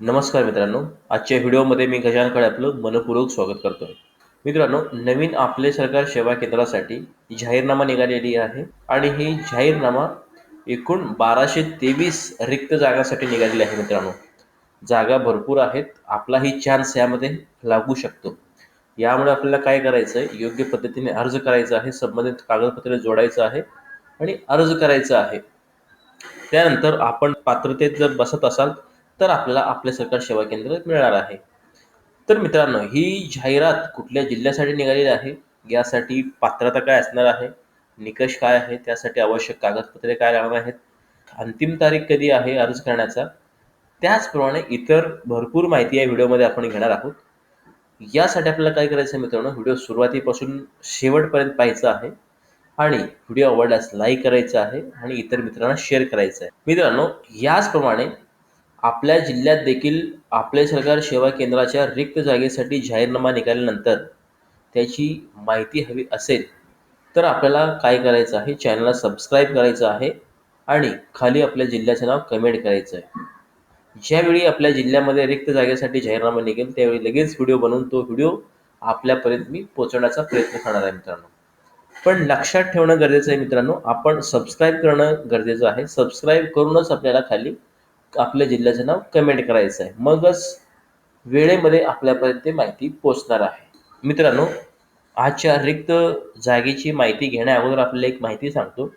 नमस्कार मित्रांनो आजच्या व्हिडिओमध्ये मी गजानकडे काळे आपलं मनपूर्वक स्वागत करतो मित्रांनो नवीन आपले सरकार सेवा केंद्रासाठी जाहीरनामा निघालेली आहे आणि ही जाहीरनामा एकूण बाराशे तेवीस रिक्त जागांसाठी निघालेली आहे मित्रांनो. जागा भरपूर आहेत आपलाही चान्स यामध्ये लागू शकतो. यामुळे आपल्याला काय करायचं आहे योग्य पद्धतीने अर्ज करायचा आहे संबंधित कागदपत्रे जोडायचं आहे आणि अर्ज करायचा आहे. त्यानंतर आपण पात्रतेत जर बसत असाल तर आपल्याला आपले सरकार सेवा केंद्र मिळणार आहे. तर मित्रांनो ही जाहिरात कुठल्या जिल्ह्यासाठी निघालेली आहे? यासाठी पात्रता काय असणार आहे? निकष काय आहे? त्यासाठी आवश्यक कागदपत्रे काय लागणार आहेत? अंतिम तारीख कधी आहे? अर्ज करण्याचा? त्याचप्रमाणे इतर भरपूर माहिती या व्हिडिओमध्ये आपण घेणार आहोत. यासाठी आपल्याला काय करायचं आहे मित्रांनो? व्हिडिओ सुरुवातीपासून शेवटपर्यंत पाहायचा आहे आणि व्हिडिओ आवडल्यास लाईक करायचा आहे आणि इतर मित्रांना शेअर करायचा आहे. मित्रांनो याचप्रमाणे आपल्या जिल्ह्यात देखील आपले सरकार सेवा केंद्राच्या रिक्त जागेसाठी जाहीरनामा निघाल्यानंतर त्याची माहिती हवी असेल तर आपल्याला काय करायचं आहे? चॅनलला सबस्क्राईब करायचं आहे आणि खाली आपल्या जिल्ह्याचं नाव कमेंट करायचं आहे. ज्यावेळी आपल्या जिल्ह्यामध्ये रिक्त जागेसाठी जाहीरनामा निघेल त्यावेळी लगेच व्हिडिओ बनवून तो व्हिडिओ आपल्यापर्यंत मी पोहोचवण्याचा प्रयत्न करणार आहे मित्रांनो. पण लक्षात ठेवणं गरजेचं आहे मित्रांनो आपण सबस्क्राईब करणं गरजेचं आहे. सबस्क्राईब करूनच आपल्याला खाली आपल्या जिल्ह्याचं नाव कमेंट करायचं आहे. मगच वेळेमध्ये आपल्यापर्यंत ते माहिती पोचणार आहे. मित्रांनो आजच्या रिक्त जागेची माहिती घेण्या अगोदर आपल्याला एक माहिती सांगतो.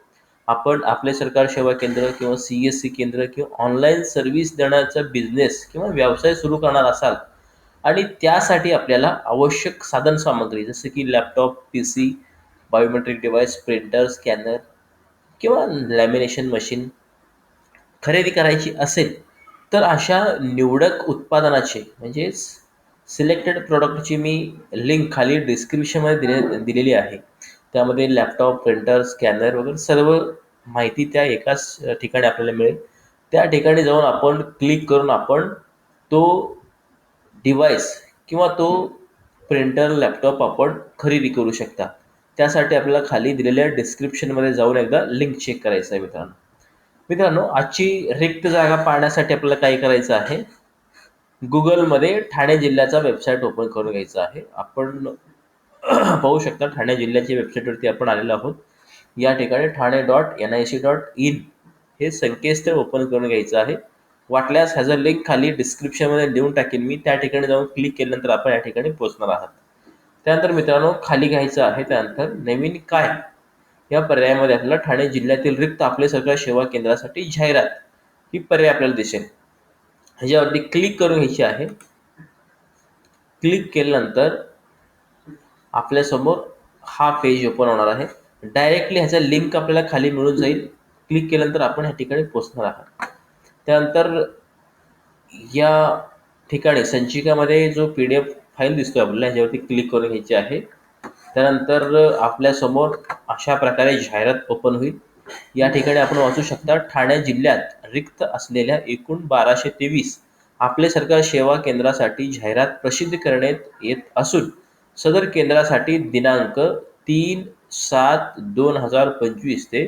आपण आपले सरकार सेवा केंद्र किंवा सी एस सी केंद्र किंवा ऑनलाईन सर्व्हिस देण्याचा बिझनेस किंवा व्यवसाय सुरू करणार असाल आणि त्यासाठी आपल्याला आवश्यक साधन सामग्री जसं की laptop P C biometric device printer scanner किंवा लॅमिनेशन मशीन खरेदी करायची असेल तर अशा निवडक उत्पादनाचे म्हणजेच सिलेक्टेड प्रॉडक्टची मी लिंक खाली डिस्क्रिप्शनमध्ये दिले दिलेली आहे. त्यामध्ये लॅपटॉप प्रिंटर स्कॅनर वगैरे सर्व माहिती त्या एकाच ठिकाणी आपल्याला मिळेल. त्या ठिकाणी जाऊन आपण क्लिक करून आपण तो डिव्हाइस किंवा तो प्रिंटर लॅपटॉप आपण खरेदी करू शकता. त्यासाठी आपल्याला खाली दिलेल्या डिस्क्रिप्शनमध्ये जाऊन एकदा लिंक चेक करायचं आहे मित्रांनो. मित्रांनो आजची रिक्त जागा पाहण्यासाठी आपल्याला काय करायचं आहे? गुगलमध्ये ठाणे जिल्ह्याचा वेबसाईट ओपन करून घ्यायचा आहे. आपण पाहू शकता ठाणे जिल्ह्याच्या वेबसाईटवरती आपण आलेलो आहोत. या ठिकाणी Thane dot N I C dot in हे संकेतस्थळ ओपन करून घ्यायचं आहे. वाटल्यास ह्याचा लिंक खाली डिस्क्रिप्शनमध्ये देऊन टाकेन मी. त्या ठिकाणी जाऊन क्लिक केल्यानंतर आपण या ठिकाणी पोहोचणार आहात. त्यानंतर मित्रांनो खाली घ्यायचं आहे त्यानंतर नवीन काय? या पर्यायामध्ये आपल्याला ठाणे जिल्ह्यातील रिक्त आपले सरकार सेवा केंद्रासाठी जाहिरात ही पर्याय आपल्याला दिसेल. ह्याच्यावरती क्लिक करून घ्यायची आहे. क्लिक केल्यानंतर आपल्यासमोर हा पेज ओपन होणार आहे. डायरेक्टली ह्याचा लिंक आपल्याला खाली मिळून जाईल. क्लिक केल्यानंतर आपण ह्या ठिकाणी पोचणार आहात. त्यानंतर या ठिकाणी संचिकामध्ये जो पी डी एफ फाईल दिसतो आपल्याला ह्याच्यावरती क्लिक करून घ्यायची आहे. त्यानंतर आपल्यासमोर अशा प्रकारे जाहिरात ओपन होईल. या ठिकाणी आपण वाचू शकता ठाणे जिल्ह्यात रिक्त असलेल्या एकूण बाराशे तेवीस आपले सरकार सेवा केंद्रासाठी जाहिरात प्रसिद्ध करण्यात येत असून सदर केंद्रासाठी दिनांक तीन सात दोन हजार पंचवीस ते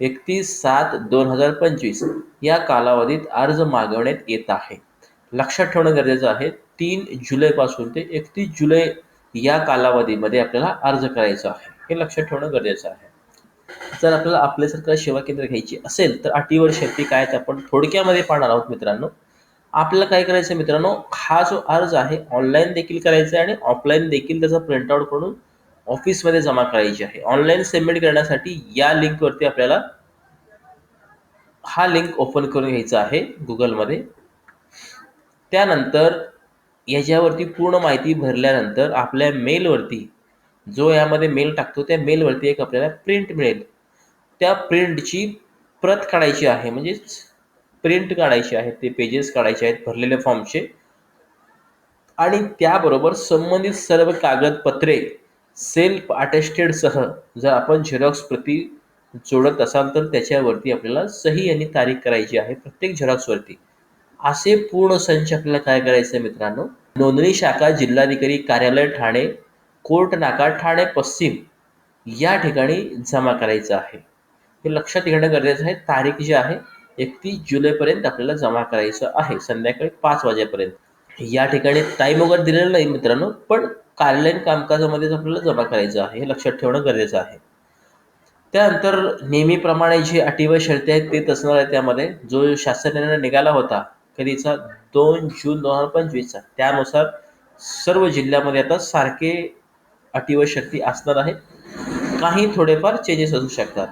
एकतीस सात दोन हजार पंचवीस या कालावधीत अर्ज मागवण्यात येत आहे. लक्षात ठेवणं गरजेचं आहे तीन जुलैपासून ते एकतीस जुलै या कालावधीमध्ये आपल्याला अर्ज करायचा आहे. हे लक्षात ठेवणं गरजेचं आहे. जर आपल्याला आपले सरकार सेवा केंद्र घ्यायची असेल तर अटीवर शक्ती काय ते आपण थोडक्यामध्ये पाहणार आहोत मित्रांनो. आपल्याला काय करायचं आहे मित्रांनो हा जो अर्ज आहे ऑनलाईन देखील करायचा आहे आणि ऑफलाईन देखील त्याचा प्रिंटआउट करून ऑफिसमध्ये जमा करायची आहे. ऑनलाईन सबमिट करण्यासाठी या लिंकवरती आपल्याला हा लिंक ओपन करून घ्यायचा आहे गुगलमध्ये त्यानंतर याच्यावरती पूर्ण माहिती भरल्यानंतर आपल्या मेलवरती जो यामध्ये मेल टाकतो त्या मेलवरती एक आपल्याला प्रिंट मिळेल. त्या प्रिंटची प्रत काढायची आहे म्हणजेच प्रिंट काढायची आहे ते पेजेस काढायचे आहेत भरलेल्या फॉर्मचे आणि त्याबरोबर संबंधित सर्व कागदपत्रे सेल्फ अटेस्टेडसह जर आपण झेरॉक्स प्रती जोडत असाल तर त्याच्यावरती आपल्याला सही आणि तारीख करायची आहे प्रत्येक झेरॉक्सवरती असे पूर्ण संच आपल्याला काय करायचं मित्रांनो? नोंदणी शाखा जिल्हाधिकारी कार्यालय ठाणे कोर्ट नाका ठाणे पश्चिम या ठिकाणी जमा करायचं आहे. हे लक्षात घेणं गरजेचं आहे. तारीख जी आहे एकतीस जुलैपर्यंत आपल्याला जमा करायचं आहे. संध्याकाळी पाच वाजेपर्यंत. या ठिकाणी टाईम वगैरे दिलेला नाही मित्रांनो पण कार्यालयीन कामकाजामध्येच आपल्याला जमा करायचं आहे. हे लक्षात ठेवणं गरजेचं आहे. त्यानंतर नेहमीप्रमाणे जे अटी व शर्ती आहेत तेच असणार आहे त्यामध्ये जो शासन निर्णय निघाला होता कधीचा? दोन जून दोन हजार पंचवीसचा. त्यानुसार सर्व जिल्ह्यामध्ये आता सारखे अटी व शक्ती असणार आहेत काही थोडेफार चेंजेस असू शकतात.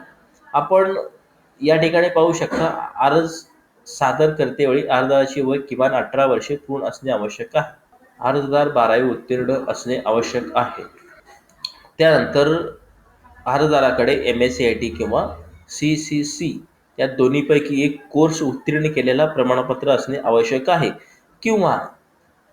आपण या ठिकाणी पाहू शकता अर्ज सादर करतेवेळी अर्जदाराची वय किमान अठरा वर्षे पूर्ण असणे आवश्यक आहे. अर्जदार बारावी उत्तीर्ण असणे आवश्यक आहे. त्यानंतर अर्जदाराकडे M S C I T किंवा सी सी सी या दोन्हीपैकी एक कोर्स उत्तीर्ण केलेला प्रमाणपत्र असणे आवश्यक आहे. किंवा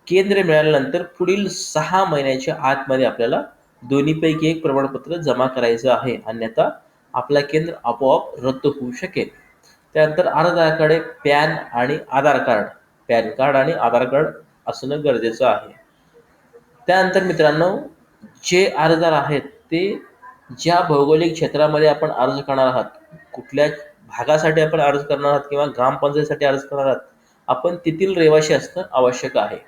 केंद्र मिळाल्यानंतर पुढील सहा महिन्याच्या आतमध्ये आपल्याला दोन्हीपैकी एक प्रमाणपत्र जमा करायचं आहे. अन्यथा आपला केंद्र आपोआप रद्द होऊ शकेल. त्यानंतर अर्जदाराकडे पॅन आणि आधार कार्ड. पॅन कार्ड आणि आधार कार्ड असणं गरजेचं आहे. त्यानंतर मित्रांनो जे अर्जदार आहेत ते ज्या भौगोलिक क्षेत्रामध्ये आपण अर्ज करणार आहात कुठल्या भागासाठी आपण अर्ज करणार आहात किंवा ग्रामपंचायतीसाठी अर्ज करणार आहात आपण तेथील रहिवाशी असणं आवश्यक आहे.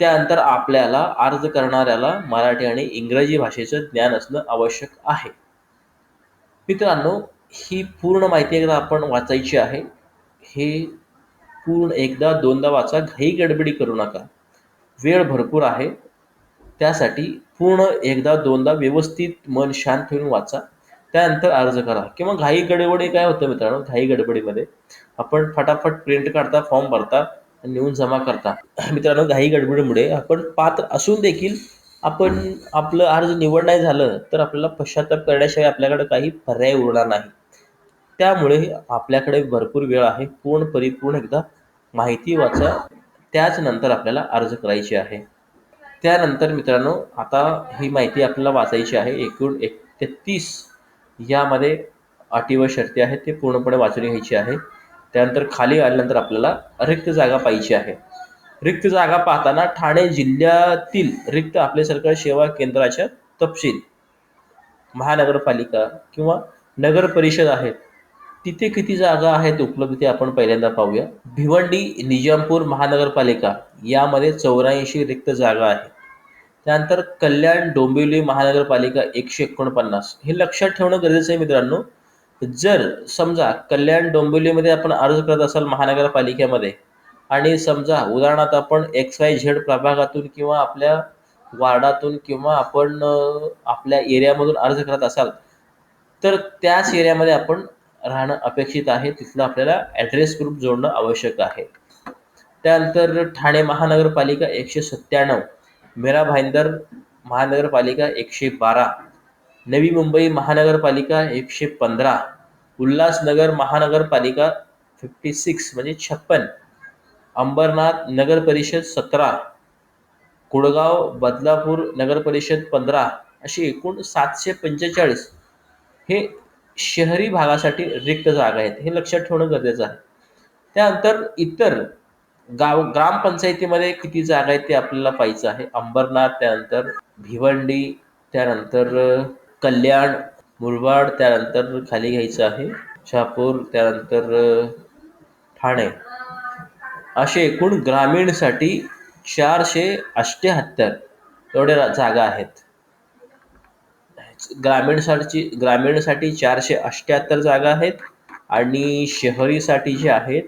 त्यानंतर आपल्याला अर्ज करणाऱ्याला मराठी आणि इंग्रजी भाषेचं ज्ञान असणं आवश्यक आहे. मित्रांनो ही पूर्ण माहिती एकदा आपण वाचायची आहे. हे पूर्ण एकदा दोनदा वाचा घाई गडबडी करू नका. वेळ भरपूर आहे. त्यासाठी पूर्ण एकदा दोनदा व्यवस्थित मन शांत ठेवून वाचा. त्यानंतर अर्ज करा. किंवा घाई गडबडी काय होतं मित्रांनो? घाई गडबडीमध्ये आपण फटाफट प्रिंट काढता फॉर्म भरता नेऊन जमा करता. मित्रांनो घाई गडबडीमुळे आपण पात्र असून देखील आपण आपलं अर्ज निवड नाही झालं तर आपल्याला पश्चाताप करण्याशिवाय आपल्याकडे काही पर्याय उरणार नाही. त्यामुळे आपल्याकडे भरपूर वेळ आहे. पूर्ण परिपूर्ण एकदा माहिती वाचा. त्याच नंतर आपल्याला अर्ज करायची आहे. त्यानंतर मित्रांनो आता ही माहिती आपल्याला वाचायची आहे. एकूण एक तेहतीस यामध्ये अटी व शर्ती आहेत ते पूर्णपणे वाचून घ्यायची आहे. त्यानंतर खाली आल्यानंतर आपल्याला रिक्त जागा पाहिजे आहे. रिक्त जागा पाहताना ठाणे जिल्ह्यातील रिक्त आपले सरकार सेवा केंद्राच्या तपशील महानगरपालिका किंवा नगर परिषद आहेत तिथे किती जागा आहेत उपलब्ध ते आपण पहिल्यांदा पाहूया. भिवंडी निजामपूर महानगरपालिका यामध्ये चौऱ्याऐंशी रिक्त जागा आहे त्यानंतर कल्याण डोंबिवली महानगरपालिका एकशे एकोणपन्नास. हे लक्षात ठेवणं गरजेचं आहे मित्रांनो. जर समजा कल्याण डोंबिवलीमध्ये आपण अर्ज करत असाल महानगरपालिकेमध्ये आणि समजा उदाहरणार्थ आपण एक्स वाय झेड प्रभागातून किंवा आपल्या वार्डातून किंवा आपण आपल्या एरियामधून अर्ज करत असाल तर त्याच एरियामध्ये आपण राहणं अपेक्षित आहे. तिथलं आपल्याला ॲड्रेस ग्रुप जोडणं आवश्यक आहे. त्यानंतर ठाणे महानगरपालिका एकशे सत्त्याण्णव. मेरा भाईंदर महानगरपालिका एकशे बारा नवी मुंबई महानगरपालिका एकशे पंधरा उल्हासनगर महानगरपालिका फिफ्टी सिक्स म्हणजे छप्पन अंबरनाथ नगर परिषद सतरा कुडगाव बदलापूर नगर परिषद पंधरा अशी एकूण सातशे पंचेचाळीस हे शहरी भागासाठी रिक्त जागा आहेत हे लक्षात ठेवणं गरजेचं आहे. त्यानंतर इतर गाव ग्रामपंचायतीमध्ये किती जागा आहेत ते आपल्याला पाहिजे आहे. अंबरनाथ त्यानंतर भिवंडी त्यानंतर कल्याण मुरबाड त्यानंतर खाली घ्यायचं आहे. शहापूर त्यानंतर ठाणे. असे एकूण ग्रामीणसाठी चारशे अष्ट्याहत्तर एवढ्या जागा आहेत. ग्रामीणसाठी ग्रामीणसाठी चारशे अष्ट्याहत्तर जागा आहेत आणि शहरीसाठी जे आहेत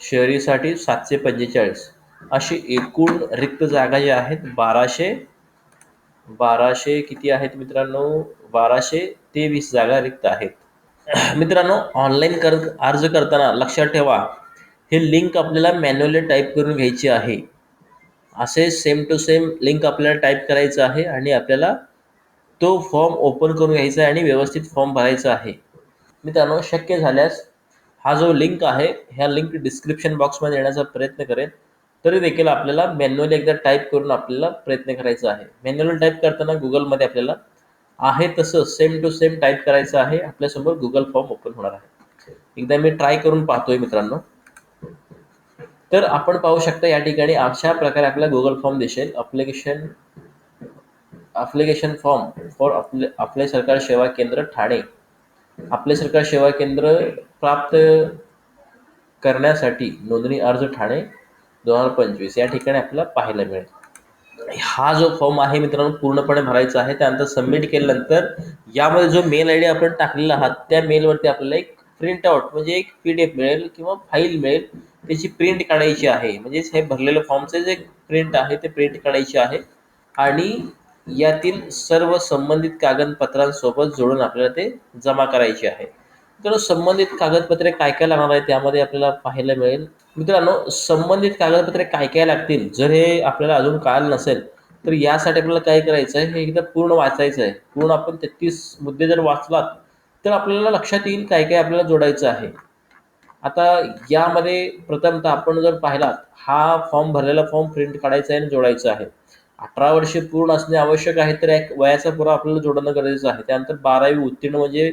शहरीसाठी सातशे पंचेचाळीस. अशी एकूण रिक्त जागा ज्या आहेत बाराशे बाराशे किती आहेत मित्रांनो? बाराशे तेवीस जागा रिक्त आहेत. मित्रांनो ऑनलाईन कर अर्ज करताना लक्षात ठेवा हे लिंक आपल्याला मॅन्युअली टाईप करून घ्यायची आहे. असे सेम टू सेम लिंक आपल्याला टाईप करायचं आहे आणि आपल्याला तो फॉर्म ओपन करून घ्यायचा आहे आणि व्यवस्थित फॉर्म भरायचा आहे. मित्रांनो शक्य झाल्यास हा जो लिंक आहे ह्या लिंक डिस्क्रिप्शन बॉक्समध्ये येण्याचा प्रयत्न करेन. तरी देखील आपल्याला मॅन्युअली एकदा टाईप करून आपल्याला प्रयत्न करायचा आहे. मॅन्युअल टाईप करताना गुगलमध्ये आपल्याला आहे तसं सेम टू सेम टाईप करायचं आहे. आपल्यासमोर गुगल फॉर्म ओपन होणार आहे. एकदा मी ट्राय करून पाहतोय मित्रांनो. तर आपण पाहू शकता या ठिकाणी अशा प्रकारे आपल्या गुगल फॉर्म दिसेल. Application application form for Aaple Aaple Sarkar सेवा केंद्र ठाणे. आपले सरकार सेवा केंद्र प्राप्त करण्यासाठी नोंदणी अर्ज ठाणे दोन हजार पंचवीस या ठिकाणी आपल्याला पाहायला मिळेल. हा जो फॉर्म आहे मित्रांनो पूर्णपणे भरायचा आहे. त्यानंतर सबमिट केल्यानंतर यामध्ये जो मेल आय डी आपण टाकलेला आहात त्या मेलवरती आपल्याला एक प्रिंट आउट म्हणजे एक पी डी एफ मिळेल किंवा फाईल मिळेल त्याची प्रिंट काढायची आहे. म्हणजेच हे भरलेलं फॉर्मचे जे प्रिंट आहे ते प्रिंट काढायची आहे. आणि यातील सर्व संबंधित कागदपत्रांसोबत जोडून आपल्याला ते जमा करायचे आहे. तर संबंधित कागदपत्रे काय काय लागणार आहे त्यामध्ये आपल्याला पाहायला मिळेल. मित्रांनो संबंधित कागदपत्रे काय काय लागतील जर हे आपल्याला अजून कळालं नसेल तर यासाठी आपल्याला काय करायचं आहे हे एकदा पूर्ण वाचायचं आहे. पूर्ण आपण तेहतीस मुद्दे जर वाचलात तर आपल्याला लक्षात येईल काय काय आपल्याला जोडायचं आहे. आता यामध्ये प्रथमतः आपण जर पाहिलात हा फॉर्म भरलेला फॉर्म प्रिंट काढायचा आहे आणि जोडायचा आहे. अठरा वर्षे पूर्ण असणे आवश्यक आहे तर एक वयाचा पुरावा आपल्याला जोडणं गरजेचं आहे. त्यानंतर बारावी उत्तीर्ण म्हणजे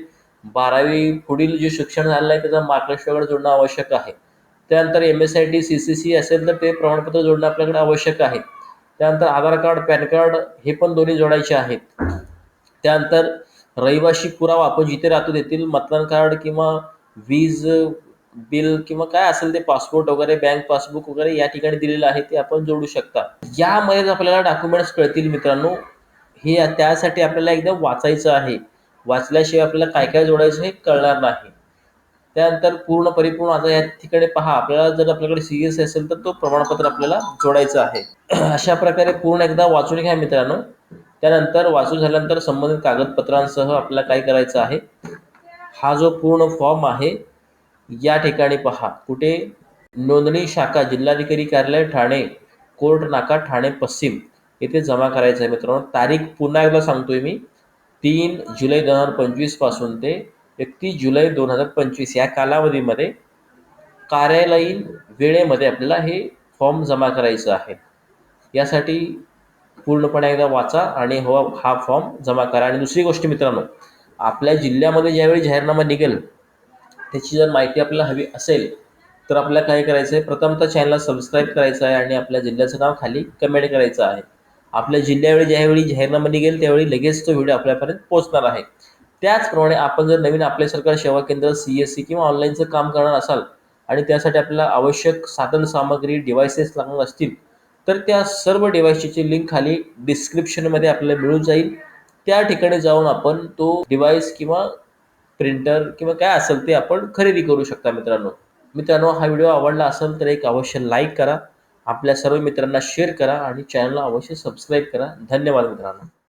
बारावी पुढील जे शिक्षण झालेलं आहे त्याचा मार्गदर्शक जोडणं आवश्यक आहे. त्यानंतर M S I T C C C असेल तर ते प्रमाणपत्र जोडणं आपल्याकडे आवश्यक आहे. त्यानंतर आधार कार्ड पॅन कार्ड हे पण दोन्ही जोडायचे आहेत. त्यानंतर रहिवाशी पुरावा आपण जिथे राहतो तेथील मतदान कार्ड किंवा वीज बिल किंवा काय असेल ते पासपोर्ट वगैरे बँक पासबुक वगैरे या ठिकाणी दिलेलं आहे ते आपण जोडू शकता. यामध्ये आपल्याला डॉक्युमेंट्स कळतील मित्रांनो. हे त्यासाठी आपल्याला एकदम वाचायचं आहे. वाचल्याशिवाय आपल्याला काय काय जोडायचं हे कळणार नाही. त्यानंतर पूर्ण परिपूर्ण आता या ठिकाणी पहा आपल्याला जर आपल्याकडे सीरियस असेल तर तो प्रमाणपत्र आपल्याला जोडायचं आहे. अशा प्रकारे पूर्ण एकदा वाचून घ्या मित्रांनो. त्यानंतर वाचून झाल्यानंतर संबंधित कागदपत्रांसह आपल्याला काय करायचं आहे? हा जो पूर्ण फॉर्म आहे या ठिकाणी पहा. कुठे? नोंदणी शाखा जिल्हाधिकारी कार्यालय ठाणे. कोर्ट नाका ठाणे पश्चिम. येथे जमा करायचं आहे मित्रांनो. तारीख पुन्हा एकदा सांगतोय मी. तीन जुलै दोन हजार पंचवीसपासून ते एकतीस जुलै दोन हजार पंचवीस या कालावधीमध्ये कार्यालयीन वेळेमध्ये आपल्याला हे फॉर्म जमा करायचं आहे. यासाठी पूर्णपणे एकदा वाचा आणि हो हा फॉर्म जमा करा. आणि दुसरी गोष्ट मित्रांनो आपल्या जिल्ह्यामध्ये ज्यावेळी जाहीरनामा निघेल त्याची जर माहिती आपल्याला हवी असेल तर आपल्याला काय करायचं आहे प्रथमतः चॅनलला सबस्क्राईब करायचं आहे आणि आपल्या जिल्ह्याचं नाव खाली कमेंट करायचं आहे. आपल्या जिल्ह्यावेळी ज्यावेळी जाहीरनामा निघेल त्यावेळी लगेच तो व्हिडिओ आपल्यापर्यंत पोहोचणार आहे. त्याचप्रमाणे आपण जर नवीन आपले सरकार सेवा केंद्र सी एस सी किंवा ऑनलाईनचं काम करणार असाल आणि त्यासाठी आपल्याला आवश्यक साधन सामग्री डिव्हायसेस लागणार असतील तर त्या सर्व डिव्हाइसची लिंक खाली डिस्क्रिप्शनमध्ये आपल्याला मिळून जाईल. त्या ठिकाणी जाऊन आपण तो डिव्हाइस किंवा प्रिंटर किंवा काय असेल ते आपण खरेदी करू शकता मित्रांनो. मित्रांनो हा व्हिडिओ आवडला असेल तर एक अवश्य लाईक करा. आपल्या सर्व मित्रांना शेअर करा आणि चॅनलला अवश्य सबस्क्राईब करा. धन्यवाद मित्रांनो.